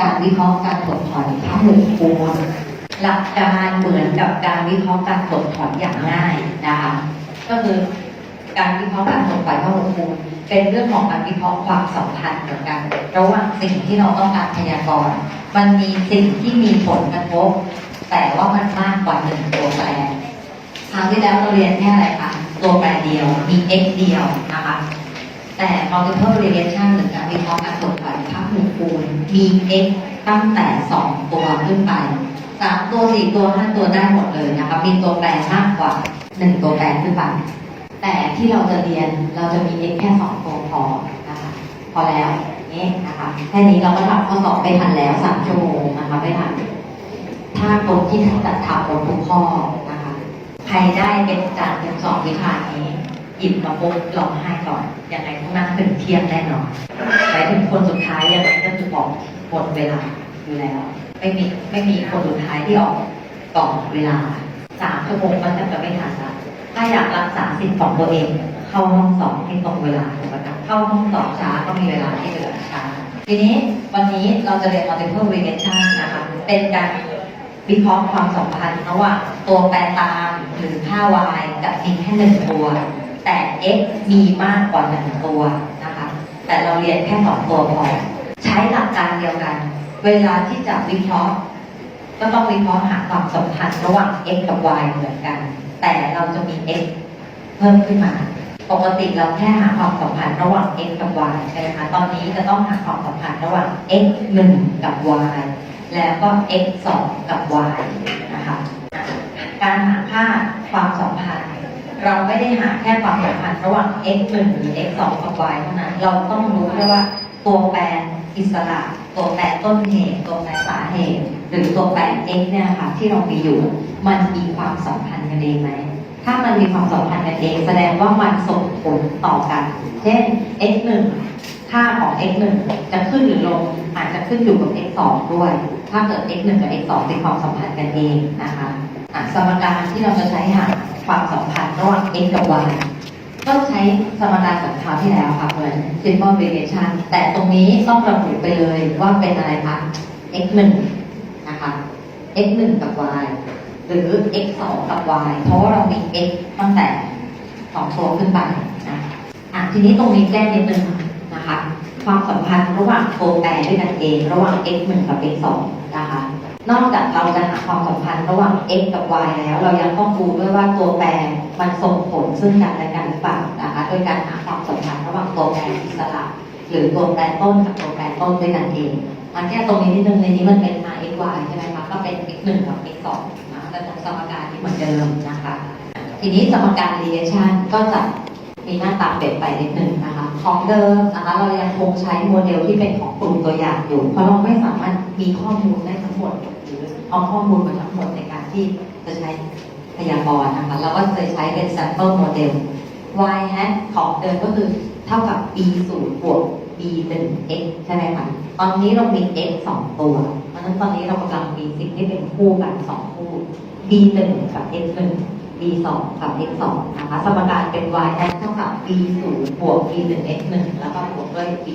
การวิเคราะห์การถดถอนภาพหมุนคูณหลักการเหมือนกับการวิเคราะห์การถดถอนอย่างง่ายนะคะก็คือการวิเคราะห์การถดถอนภาพหมุนคูณเป็นเรื่องของการวิเคราะห์ความสัมพันธ์กับกัน ระหว่างสิ่งที่เราต้องการพยากรณ์มันมีสิ่งที่มีผลกระทบ แต่ว่ามันมากกว่าหนึ่งตัวแปรคราวที่แล้วเราเรียนแค่อะไรคะตัวแปรเดียวมี x เดียวนะคะ แต่ multiple regression หรือการวิเคราะห์การตรวจวัดภาพหมู่คูณมี x ตั้งแต่ 2 ตัวขึ้นไป 3 ตัว 4 ตัว 5 ตัวได้หมดเลยนะคะมีตัวแปรมากกว่า 1 ตัวแปรขึ้นไป แต่ที่เราจะเรียนเราจะมี x แค่ 2 ตัวพอนะคะพอแล้วนี่นะคะแค่นี้เราก็ทำข้อสอบไปทันแล้ว 3 ชั่วโมงนะคะไม่ทันถ้าคนที่จัดทำบนทุกข้อนะคะใครได้เป็นจากเป็นสองวิชานี้ หยิบมาปุ๊บร้องไห้ก่อนยังไงต้องนั่งถึงเที่ยงแน่นอนไปถึงคนสุดท้ายยังไงก็จะบอกหมดเวลาอยู่แล้ว ไม่มีไม่มีคนสุดท้ายที่ออกก่อนเวลาสามชั่วโมงมันจะไม่ทันละถ้าอยากรักษาสิทธิ์ของตัวเอง เข้าห้องสอบให้ตรงเวลาถูกไหมคะเข้าห้องสอบช้าก็มีเวลาที่เหลือช้าทีนี้วันนี้เราจะเรียน multiple regression นะคะเป็นการวิเคราะห์ความสัมพันธ์ระหว่างตัวแปรตามหรือค่า y กับมีแค่หนึ่งตัว แต่ x มีมากกว่าหนึ่งตัวนะคะ แต่เราเรียนแค่สองตัวพอ ใช้หลักการเดียวกัน เวลาที่จะวิเคราะห์ ก็ต้องวิเคราะห์หาความสัมพันธ์ระหว่าง x กับ y เหมือนกัน แต่เราจะมี x เพิ่มขึ้นมาปกติเราแค่หาความสัมพันธ์ระหว่าง x กับ y ใช่ไหมคะตอนนี้จะต้องหาความสัมพันธ์ระหว่าง x 1 กับ y แล้วก็ x 2 กับ y นะคะ การหาค่าความสัมพันธ์ เราไม่ได้หาแค่ความสัมพันธ์ระหว่าง x 1หรือ x 2กับ y เท่านั้น เราต้องรู้ด้วยว่าตัวแปรอิสระ ตัวแปรต้นเหตุ ตัวแปรสาเหตุ หรือตัวแปร x เนี่ยค่ะที่เรามีอยู่ มันมีความสัมพันธ์กันเองไหม ถ้ามันมีความสัมพันธ์กันเอง แสดงว่ามันส่งผลต่อกัน เช่น x 1ค่าของ x 1จะขึ้นหรือลง อาจจะขึ้นอยู่กับ x 2ด้วย ถ้าเกิด x 1กับ x 2เป็นความสัมพันธ์กันเองนะคะอะสมการที่เราจะใช้หา ความสัมพันธ์ระหว่าง x กับ y ก็ใช้สมการจากคราวที่แล้วค่ะเหมือน simple variation แต่ตรงนี้ต้องระบุไปเลยว่าเป็นอะไรคะ x 1นะคะ x 1กับ y หรือ x 2กับ y เพราะว่าเรามี x ตั้งแต่สองตัวขึ้นไปนะอะทีนี้ตรงนี้แก้นิดนึงนะคะ ความสัมพันธ์ระหว่างตัวแปรด้วยกันเอง ระหว่าง x 1กับ x 2นะคะ นอกจากเราจะหาความสัมพันธ์ระหว่าง x กับ y แล้ว เรายังต้องดูด้วยว่าตัวแปรมันส่งผลซึ่งกันและกันหรือเปล่านะคะโดยการหาความสัมพันธ์ระหว่างตัวแปรอิสระหรือตัวแปรต้นกับตัวแปรต้นด้วยกันเองมันแค่ตรงนี้นิดนึงในนี้มันเป็น r x y ใช่ไหมคะก็เป็น x 1กับ x 2นะแต่ตรงสมการที่เหมือนเดิมนะคะ ทีนี้สมการ relation ก็จะมีหน้าตาเปลี่ยนไปนิดนึงนะคะ ของเดิมนะคะเรายังคงใช้โมเดลที่เป็นของกลุ่มตัวอย่างอยู่ เพราะเราไม่สามารถมีข้อมูลได้ทั้งหมดหรือเอาข้อมูลมาทั้งหมดในการที่จะใช้พยากรณ์นะคะเราก็จะใช้เป็น sample model y hat ของเดิมก็คือเท่ากับ b 0บวก b 1 x ใช่ไหมคะตอนนี้เรามี x 2ตัวเพราะฉะนั้นตอนนี้เรากำลังมีสิ่งที่เป็นคู่กันสองคู่ b 1กับ x 1 b 2กับ x 2นะคะ สมการเป็น y hat เท่ากับ b 0บวก b 1 x 1แล้วก็บวกด้วย b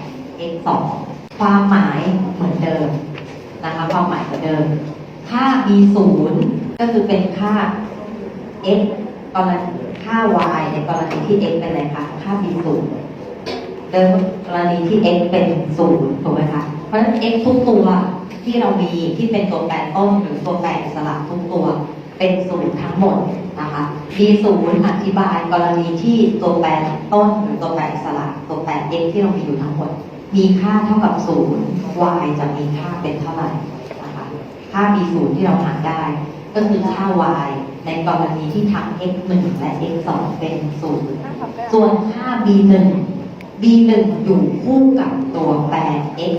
2 x 2ความหมายเหมือนเดิมนะคะความหมายเหมือนเดิม ค่า b 0ก็คือเป็นค่า x กรณีค่า y ในกรณีที่ x เป็นอะไรคะค่า b 0เดิมกรณีที่ x เป็นศูนย์ถูกไหมคะ เพราะฉะนั้น x ทุกตัวที่เรามีที่เป็นตัวแปรต้นหรือตัวแปรอิสระทุกตัว เป็นศูนย์ทั้งหมดนะคะ b ศูนย์อธิบายกรณีที่ตัวแปรต้นหรือตัวแปรอิสระตัวแปร x ที่เรามีอยู่ทั้งหมด มีค่าเท่ากับศูนย์ y จะมีค่าเป็นเท่าไหร่นะคะค่า b ศูนย์ที่เราหาได้ ก็คือค่า y ในกรณีที่ทั้ง x 1และ x 2เป็นศูนย์ส่วนค่า b 1 b 1อยู่คู่กับตัวแปร x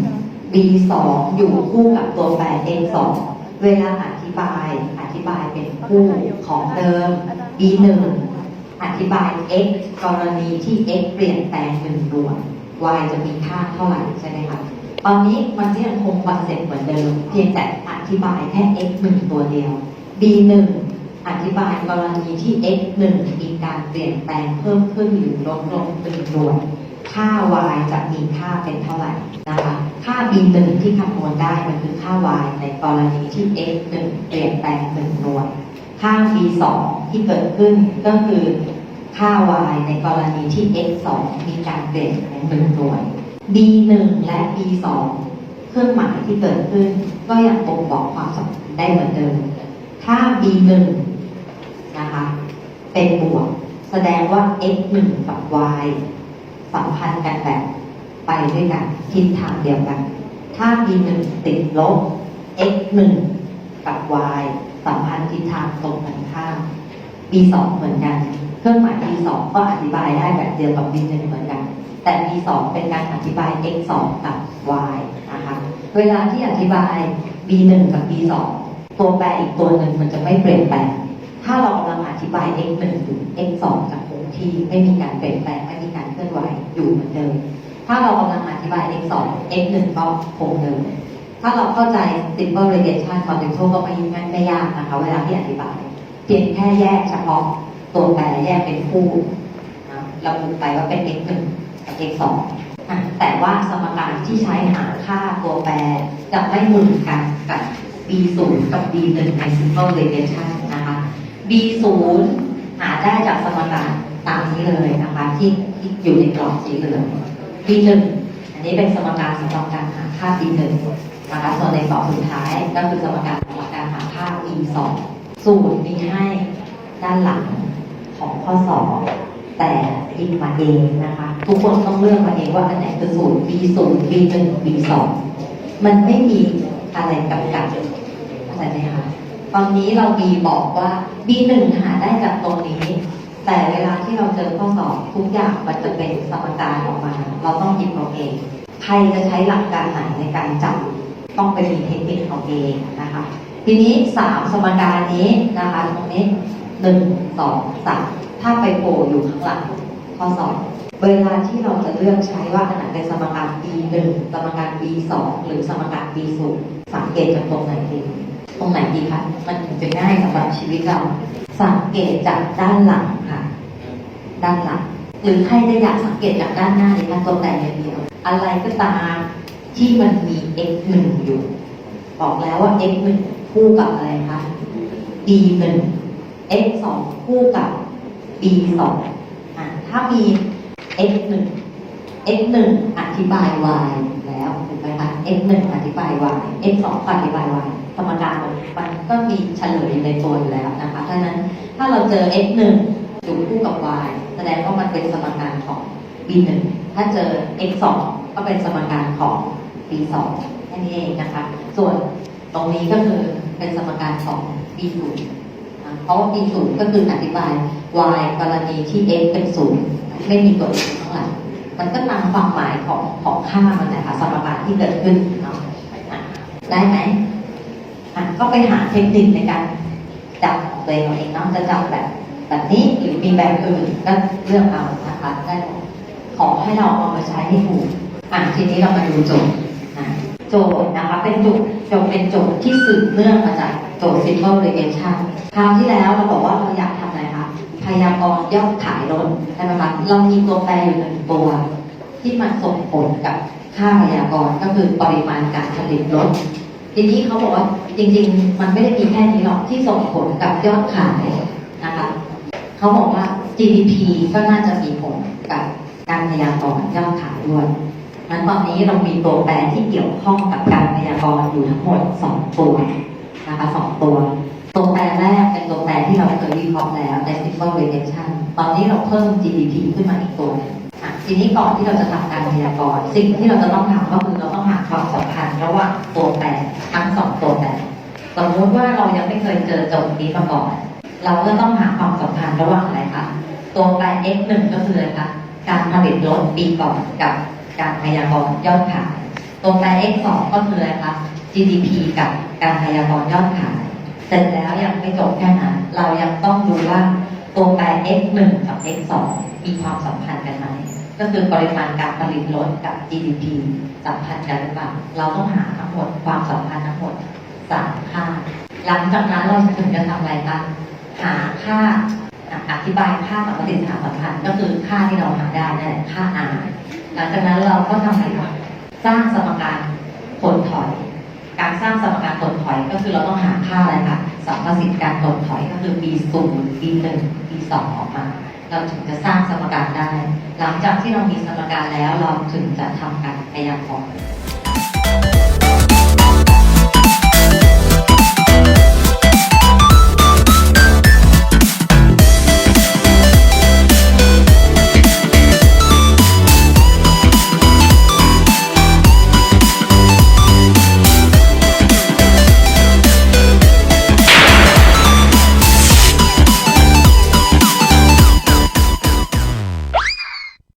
1 b 2อยู่คู่กับตัวแปร x 2เวลาอธิบายอ บายเป็นคู่ของเดิม b 1อธิบาย x กรณีที่ x เปลี่ยนแปลงหนึ่งดวง y จะมีค่าเท่าไหร่ใช่ไหมคะตอนนี้มันก็ยังคงคอนเซ็ปต์เหมือนเดิม เพียงแต่อธิบายแค่ x หนึ่งตัวเดียว b หนึ่งอธิบายกรณีที่ x หนึ่งมีการเปลี่ยนแปลงเพิ่มขึ้นหรือลดลงเป็นดวง ค่า y จะมีค่าเป็นเท่าไหร่นะคะค่า b1 ที่คำนวณได้มันคือค่า y ในกรณีที่ x1 เปลี่ยนแปลงหนึ่งหน่วย ค่า b2 ที่เกิดขึ้นก็คือค่า y ในกรณีที่ x2 มีการเปลี่ยนแปลงหนึ่งหน่วย b1 และ b2 เครื่องหมายที่เกิดขึ้น ก็ยังบ่งบอกความสัมพันธ์ได้เหมือนเดิม ถ้า b1 นะคะเป็นบวก แสดงว่า x 1กับ y สัมพันธ์กันแบบไปด้วยกันทิศทางเดียวกัน ถ้า b 1ติดลบ x 1กับ y สัมพันธ์ทิศทางตรงกันข้าม b 2เหมือนกัน เครื่องหมาย b 2ก็อธิบายได้แบบเดียวกับ b 1เหมือนกัน แต่ b 2เป็นการอธิบาย x 2กับ y นะคะเวลาที่อธิบาย b 1กับ b 2ตัวแปรอีกตัวหนึ่งมันจะไม่เปลี่ยนแปลงถ้าเรา บาย x 1ถึง x 2กับคงที่ไม่มีการเปลี่ยนแปลงไม่มีการเคลื่อนไหวอยู่เหมือนเดิม ถ้าเรากำลังอธิบาย x 2 x 1ก็คงเดิม ถ้าเราเข้าใจ simple regression continuous ก็ไม่ง่ายไม่ยากนะคะ เวลาที่อธิบายเปลี่ยนแค่แยกเฉพาะตัวแปรแยกเป็นคู่เระบุไปว่าเป็น x 1กับ x 2แต่ว่าสมการที่ใช้หาค่าตัวแปรจะไม่เหมือนกันกับ b 0กับ b 1ใน simple regression B0 หาได้จากสมการตามนี้เลยนะคะ ที่ที่อยู่ในกรอบสีเหลือง B1 อันนี้เป็นสมการสำหรับการหาค่า B1 นะคะส่วนในสองสุดท้ายก็คือสมการสำหรับการหาค่า B2 สูตรมีให้ด้านหลังของข้อสอบแต่อิงมาเองนะคะ ทุกคนต้องเลือกมาเองว่าอันไหนคือสูตร B0 B1 B2 มันไม่มีอะไรกำกับเข้าใจไหมคะ ตอนนี้เรามีบอกว่า B1 หาได้จากตรงนี้ แต่เวลาที่เราเจอข้อสอบทุกอย่างมันจะเป็นสมการออกมา เราต้องหยิบเอาเอง ใครจะใช้หลักการไหนในการจับต้องไปมีเทคนิคเอาเองนะคะ ทีนี้สามสมการนี้นะคะตรงนี้หนึ่งสองสามถ้าไปโผล่อยู่ข้างหลังข้อสอบเวลาที่เราจะเลือกใช้ว่าอันไหนเป็นสมการ B1 สมการ B2 หรือสมการ B0 สังเกตจากตรงไหนดี ตรงไหนดีคะมันถึงจะง่ายสำหรับชีวิตเรา สังเกตจากด้านหลังค่ะ ด้านหลัง หรือใครจะอยากสังเกตจากด้านหน้าในการตัวแต่อย่างเดียว อะไรก็ตามที่มันมี x หนึ่งอยู่ บอกแล้วว่า x หนึ่งคู่กับอะไรคะ b หนึ่ง x สองคู่กับ b สองอะถ้ามี x หนึ่ง x หนึ่งอธิบาย y แล้วถูกไหมคะ x หนึ่งอธิบาย y x สองอธิบาย y สมการมันก็มีเฉลยอยู่ในตัวอยู่แล้วนะคะดังนั้นถ้าเราเจอ x หนึ่งอยู่คู่กับ y แสดงว่ามันเป็นสมการของ b หนึ่งถ้าเจอ x สองก็เป็นสมการของ b สองแค่นี้เองนะคะ ส่วนตรงนี้ก็คือเป็นสมการของ b ศูนย์เพราะว่า b ศูนย์ก็คืออธิบาย y กรณีที่ x เป็นศูนย์ไม่มีตัวอื่นข้างหลังมันก็ตามความหมายของของค่ามันนะคะสมการที่เกิดขึ้นเนาะได้ไหม ก็ไปหาเทคนิคในการจับของตัวเองเองเนาะจะจับแบบแบบนี้หรือมีแบบอื่นก็เลือกเอานะคะได้ขอให้เราเอามาใช้ให้ถูกอะทีนี้เรามาดูโจทย์นะโจทย์นะคะเป็นโจทย์โจทย์เป็นโจทย์ที่สืบเนื่องมาจากโจทย์ simple relation คราวที่แล้วเราบอกว่าเราอยากทำอะไรคะพยากรณ์ยอดขายรถใช่ไหมคะเรามีตัวแปรอยู่หนึ่งตัวที่มันส่งผลกับค่าพยากรณ์ก็คือปริมาณการผลิตรถ ทีนี้เขาบอกว่าจริง ๆ มันไม่ได้มีแค่นี้หรอกที่ส่งผลกับยอดขายนะคะเขาบอกว่า GDP ก็น่าจะมีผลกับการพยากรณ์ยอดขายด้วยงั้นตอนนี้เรามีตัวแปรที่เกี่ยวข้องกับการพยากรณ์อยู่ทั้งหมดสองตัวนะคะสองตัวตัวแปรแรกเป็นตัวแปรที่เราเคยวิเคราะห์แล้วใน simple relation ตอนนี้เราเพิ่ม GDP ขึ้นมาอีกตัวทีนี้ก่อนที่เราจะทำการพยากรณ์สิ่งที่เราจะต้องทำก็คือเราต้องหาความสัมพันธ์ระหว่างตัวแปร ทั้งสองตัวแปรสมมติว่าเรายังไม่เคยเจอโจทย์นี้มาก่อน เราก็ต้องหาความสัมพันธ์ระหว่างอะไรคะตัวแปร x หนึ่งก็คืออะไรคะการผลิตรถปีก่อนกับการพยากรณ์ยอดขาย ตัวแปร x สองก็คืออะไรคะ GDP กับการพยากรณ์ยอดขาย เสร็จแล้วยังไม่จบแค่นั้น เรายังต้องดูว่าตัวแปร x 1กับ x 2มีความสัมพันธ์กันไหม ก็คือปริมาณการผลิตรถกับ GDP สัมพันธ์กันหรือเปล่าเราต้องหาทั้งหมดความสัมพันธ์ทั้งหมดสามค่า หลังจากนั้นเราถึงจะทำอะไรคะหาค่าอธิบายค่าสัมพันธ์สามสัมพันธ์ก็คือค่าที่เราหาได้นั่นแหละค่า R หลังจากนั้นเราก็ทำอะไรคะสร้างสมการผลถอย การสร้างสมการผลถอยก็คือเราต้องหาค่าอะไรคะสัมประสิทธิ์การผลถอยก็คือ b ศูนย์ b หนึ่ง b สองออกมา เราถึงจะสร้างสมการได้ หลังจากที่เรามีสมการแล้วเราถึงจะทำการพยายามฟอร์